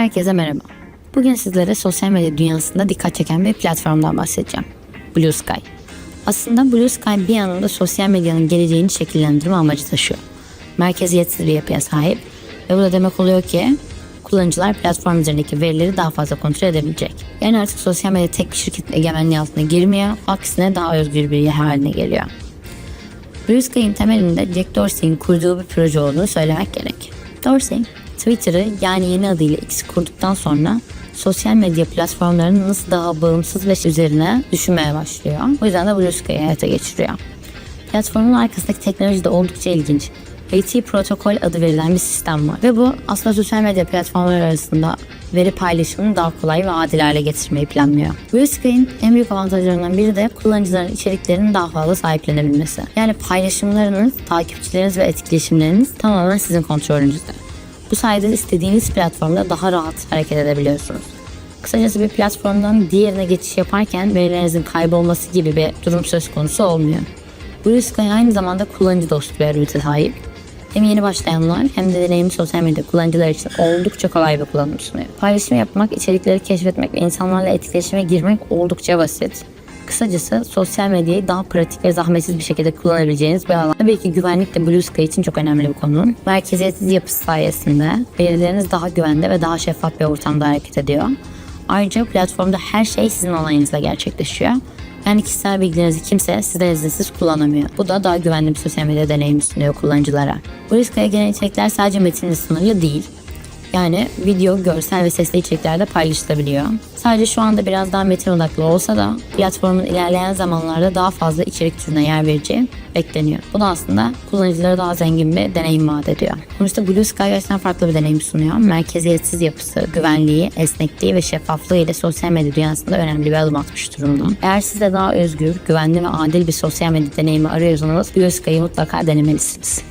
Herkese merhaba. Bugün sizlere sosyal medya dünyasında dikkat çeken bir platformdan bahsedeceğim. Blue Sky. Aslında Blue Sky bir yanında sosyal medyanın geleceğini şekillendirme amacı taşıyor. Merkeziyetsiz bir yapıya sahip ve bu da demek oluyor ki kullanıcılar platform üzerindeki verileri daha fazla kontrol edebilecek. Yani artık sosyal medya tek bir şirketin egemenliği altına girmiyor, aksine daha özgür bir yer haline geliyor. Blue Sky'in temelinde Jack Dorsey'in kurduğu bir proje olduğunu söylemek gerek. Dorsey, Twitter'ı yani yeni adıyla X kurduktan sonra sosyal medya platformlarının nasıl daha bağımsız ve üzerine düşünmeye başlıyor. O yüzden de Blue Sky'ı hayata geçiriyor. Platformun arkasındaki teknoloji de oldukça ilginç. AT protokol adı verilen bir sistem var. Ve bu aslında sosyal medya platformları arasında veri paylaşımını daha kolay ve adil hale getirmeyi planlıyor. Blue Sky'in en büyük avantajlarından biri de kullanıcıların içeriklerinin daha fazla sahiplenebilmesi. Yani paylaşımlarınız, takipçileriniz ve etkileşimleriniz tamamen sizin kontrolünüzde. Bu sayede istediğiniz platformda daha rahat hareket edebiliyorsunuz. Kısacası bir platformdan diğerine geçiş yaparken verilerinizin kaybolması gibi bir durum söz konusu olmuyor. Blue Sky aynı zamanda kullanıcı dostu bir arayüze sahip. Hem yeni başlayanlar hem de deneyimli sosyal medya kullanıcılar için oldukça kolay bir kullanım sunuyor. Paylaşım yapmak, içerikleri keşfetmek ve insanlarla etkileşime girmek oldukça basit. Kısacası sosyal medyayı daha pratik ve zahmetsiz bir şekilde kullanabileceğiniz bir alan. Tabii ki güvenlik de Blue Sky için çok önemli bir konu. Merkeziyetsiz yapısı sayesinde verileriniz daha güvende ve daha şeffaf bir ortamda hareket ediyor. Ayrıca platformda her şey sizin onayınızla gerçekleşiyor. Yani kişisel bilgilerinizi kimse sizden izinsiz kullanamıyor. Bu da daha güvenli bir sosyal medya deneyimi sunuyor kullanıcılara. Bu riskaya gelen içerikler sadece metinle sınırlı değil. Yani video, görsel ve sesli içeriklerde paylaşılabiliyor. Sadece şu anda biraz daha metin odaklı olsa da platformun ilerleyen zamanlarda daha fazla içerik türüne yer vereceği bekleniyor. Bu da aslında kullanıcılara daha zengin bir deneyim vaat ediyor. Sonuçta Blue Sky gerçekten farklı bir deneyim sunuyor. Merkeziyetsiz yapısı, güvenliği, esnekliği ve şeffaflığı ile sosyal medya dünyasında önemli bir adım atmış durumda. Eğer siz de daha özgür, güvenli ve adil bir sosyal medya deneyimi arıyorsanız Blue Sky'ı mutlaka denemelisiniz.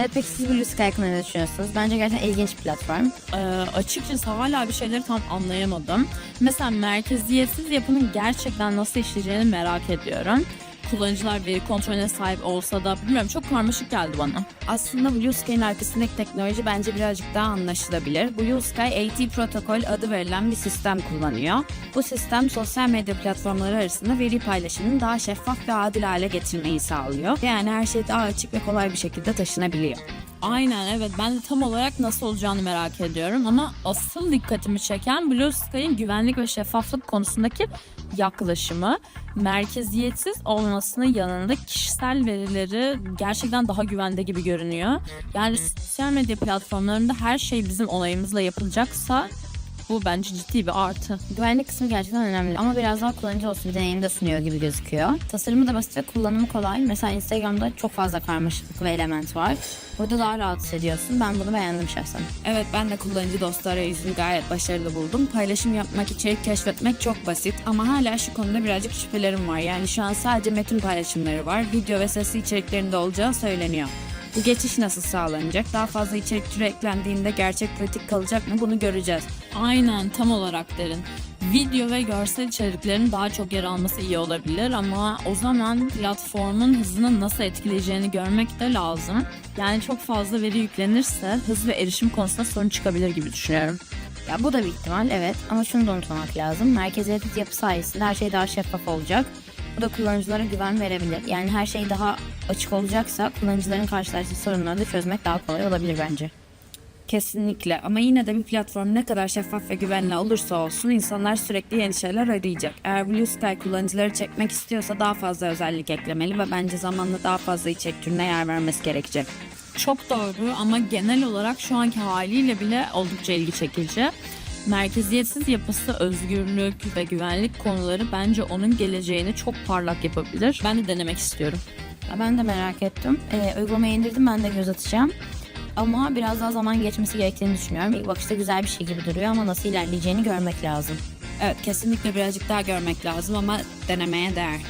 Evet peki siz Blue Sky hakkında ne düşünüyorsunuz? Bence gerçekten ilginç bir platform. Ee, açıkçası hala bir şeyleri tam anlayamadım. Mesela merkeziyetsiz yapının gerçekten nasıl işleyeceğini merak ediyorum. Kullanıcılar veri kontrolüne sahip olsa da bilmiyorum çok karmaşık geldi bana. Aslında Blue Sky'ın arkasındaki teknoloji bence birazcık daha anlaşılabilir. Blue Sky AT protokol adı verilen bir sistem kullanıyor. Bu sistem sosyal medya platformları arasında veri paylaşımını daha şeffaf ve adil hale getirmeyi sağlıyor. Yani her şey daha açık ve kolay bir şekilde taşınabiliyor. Aynen evet ben de tam olarak nasıl olacağını merak ediyorum ama asıl dikkatimi çeken Blue Sky'ın güvenlik ve şeffaflık konusundaki yaklaşımı merkeziyetsiz olmasının yanında kişisel verileri gerçekten daha güvende gibi görünüyor. Yani sosyal medya platformlarında her şey bizim onayımızla yapılacaksa bu bence ciddi bir artı. Güvenlik kısmı gerçekten önemli ama biraz daha kullanıcı olsun bir deneyim de sunuyor gibi gözüküyor. Tasarımı da basit ve kullanımı kolay. Mesela Instagram'da çok fazla karmaşıklık ve element var. Burada daha rahat hissediyorsun. Ben bunu beğendim şahsen. Evet ben de kullanıcı dostu arayüzünü gayet başarılı buldum. Paylaşım yapmak, içerik keşfetmek çok basit ama hala şu konuda birazcık şüphelerim var. Yani şu an sadece metin paylaşımları var. Video ve sesli içeriklerinde olacağı söyleniyor. Bu geçiş nasıl sağlanacak? Daha fazla içerik türü eklendiğinde gerçek pratik kalacak mı? Bunu göreceğiz. Aynen tam olarak derin. Video ve görsel içeriklerin daha çok yer alması iyi olabilir ama o zaman platformun hızını nasıl etkileyeceğini görmek de lazım. Yani çok fazla veri yüklenirse hız ve erişim konusunda sorun çıkabilir gibi düşünüyorum. Ya bu da bir ihtimal evet ama şunu da unutmamak lazım. Merkeziyetsiz yapı sayesinde her şey daha şeffaf olacak. Bu da kullanıcılara güven verebilir. Yani her şey daha açık olacaksa kullanıcıların karşılaştığı sorunları da çözmek daha kolay olabilir bence. Kesinlikle ama yine de bir platform ne kadar şeffaf ve güvenli olursa olsun insanlar sürekli yeni şeyler arayacak. Eğer Blue Sky kullanıcıları çekmek istiyorsa daha fazla özellik eklemeli ve bence zamanla daha fazla içerik türüne yer vermesi gerekecek. Çok doğru ama genel olarak şu anki haliyle bile oldukça ilgi çekici. Merkeziyetsiz yapısı, özgürlük ve güvenlik konuları bence onun geleceğini çok parlak yapabilir. Ben de denemek istiyorum. Ben de merak ettim. Ee, uygulamayı indirdim ben de göz atacağım. Ama biraz daha zaman geçmesi gerektiğini düşünüyorum. İlk bakışta güzel bir şey gibi duruyor ama nasıl ilerleyeceğini görmek lazım. Evet kesinlikle birazcık daha görmek lazım ama denemeye değer.